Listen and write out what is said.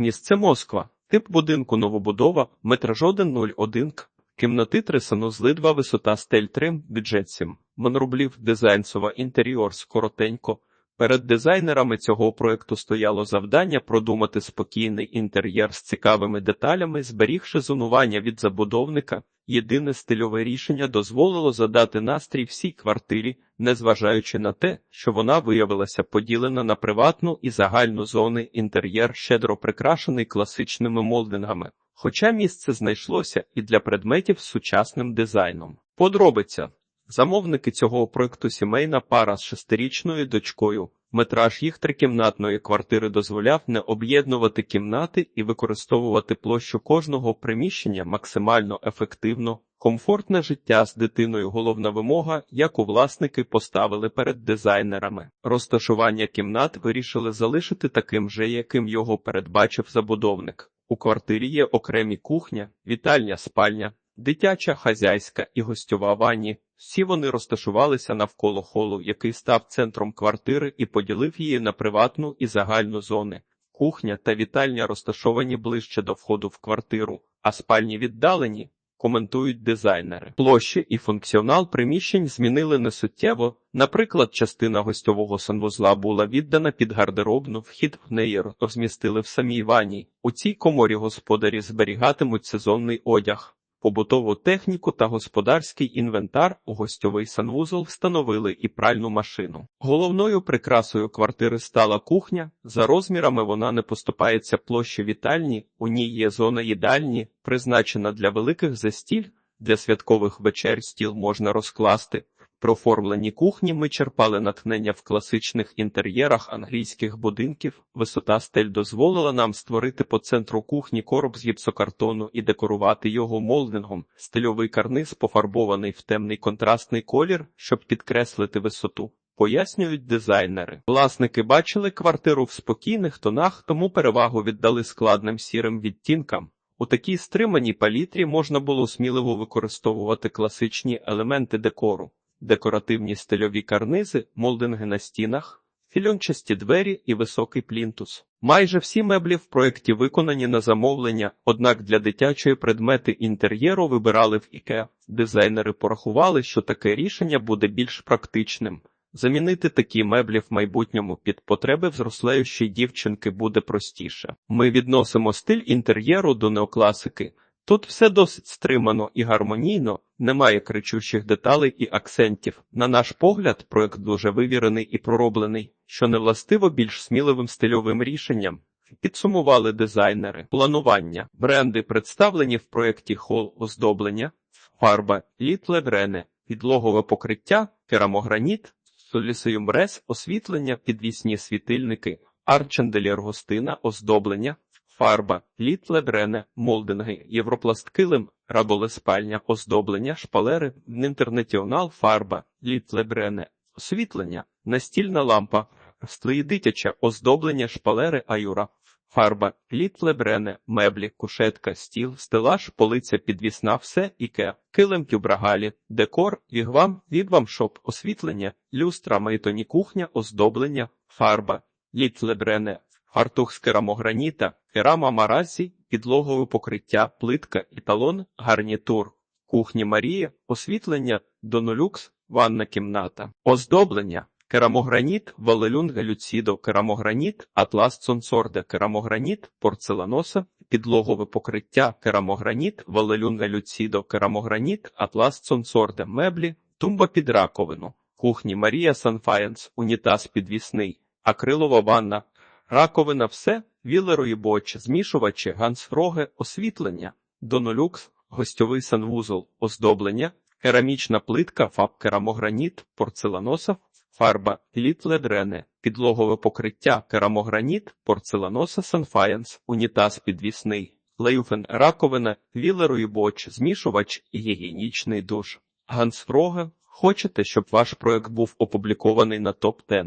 Місце Москва. Тип будинку новобудова, метраж 101 к. Кімнати 3 санузли 2 висота стель 3, бюджет 7. Монрублів дизайнсова інтер'єр скоротенько. Перед дизайнерами цього проекту стояло завдання продумати спокійний інтер'єр з цікавими деталями, зберігши зонування від забудовника. Єдине стильове рішення дозволило задати настрій всій квартирі, незважаючи на те, що вона виявилася поділена на приватну і загальну зони. Інтер'єр щедро прикрашений класичними молдингами. Хоча місце знайшлося і для предметів з сучасним дизайном. Подробиця. Замовники цього проекту сімейна пара з шестирічною дочкою. Метраж їх трикімнатної квартири дозволяв не об'єднувати кімнати і використовувати площу кожного приміщення максимально ефективно. Комфортне життя з дитиною головна вимога, яку власники поставили перед дизайнерами. Розташування кімнат вирішили залишити таким же, яким його передбачив забудовник. У квартирі є окремі кухня, вітальня, спальня, дитяча, хазяйська і гостьова ванні. Всі вони розташувалися навколо холу, який став центром квартири і поділив її на приватну і загальну зони. Кухня та вітальня розташовані ближче до входу в квартиру, а спальні віддалені. Коментують дизайнери. Площі і функціонал приміщень змінили несуттєво. Наприклад, частина гостьового санвузла була віддана під гардеробну, вхід в неї розмістили в самій ванні. У цій коморі господарі зберігатимуть сезонний одяг. Побутову техніку та господарський інвентар у гостьовий санвузол встановили і пральну машину. Головною прикрасою квартири стала кухня. За розмірами вона не поступається площі вітальні, у ній є зона їдальні, призначена для великих застіль, для святкових вечер стіл можна розкласти. Про оформлені кухні ми черпали натхнення в класичних інтер'єрах англійських будинків. Висота стель дозволила нам створити по центру кухні короб з гіпсокартону і декорувати його молдингом. Стильовий карниз пофарбований в темний контрастний колір, щоб підкреслити висоту. Пояснюють дизайнери. Власники бачили квартиру в спокійних тонах, тому перевагу віддали складним сірим відтінкам. У такій стриманій палітрі можна було сміливо використовувати класичні елементи декору декоративні стильові карнизи, молдинги на стінах, фільончасті двері і високий плінтус. Майже всі меблі в проєкті виконані на замовлення, однак для дитячої предмети інтер'єру вибирали в IKEA. Дизайнери порахували, що таке рішення буде більш практичним. Замінити такі меблі в майбутньому під потреби взрослеючої дівчинки буде простіше. Ми відносимо стиль інтер'єру до неокласики. Тут все досить стримано і гармонійно, немає кричущих деталей і акцентів. На наш погляд, проект дуже вивірений і пророблений, що не властиво більш сміливим стильовим рішенням. Підсумували дизайнери, планування, бренди представлені в проєкті хол оздоблення, фарба, літлеврене, підлогове покриття, керамограніт, солісеюмрес, освітлення, підвісні світильники, арченделір гостина, оздоблення фарба, літлебрене, молдинги, європласткилим, раболеспальня, оздоблення, шпалери, інтернетіонал, фарба, літлебрене, освітлення, настільна лампа, стлої дитяче, оздоблення, шпалери, аюра. Фарба, літлебрене, меблі, кушетка, стіл, стелаж, полиця, підвісна, все, іке, килим тюбрагалі, декор, вігвам, відвамшоп, освітлення, люстра, майтоні кухня, оздоблення, фарба, літлебрене, фартух з керамограніта, керама маразі, підлогове покриття, плитка, італон, гарнітур, кухні Марія, освітлення, донолюкс, ванна кімната, оздоблення, керамограніт, валелюнга люцідо, керамограніт, атлас цонсорде, керамограніт, порцеланоса, підлогове покриття, керамограніт, валелюнга люцідо, керамограніт, атлас цонсорде, меблі, тумба під раковину, кухні Марія Санфаєнс, унітаз підвісний, акрилова ванна, раковина все, вілерої боч, змішувачі, гансфроги, освітлення, донолюкс, гостьовий санвузол, оздоблення, керамічна плитка, фаб керамограніт, порцеланоса, фарба, літледрене, підлогове покриття, керамограніт, порцеланоса санфаєнс, унітаз підвісний, леюфен, раковина, вілерої боч, змішувач і гігієнічний душ. Гансфроге, хочете, щоб ваш проект був опублікований на топ 10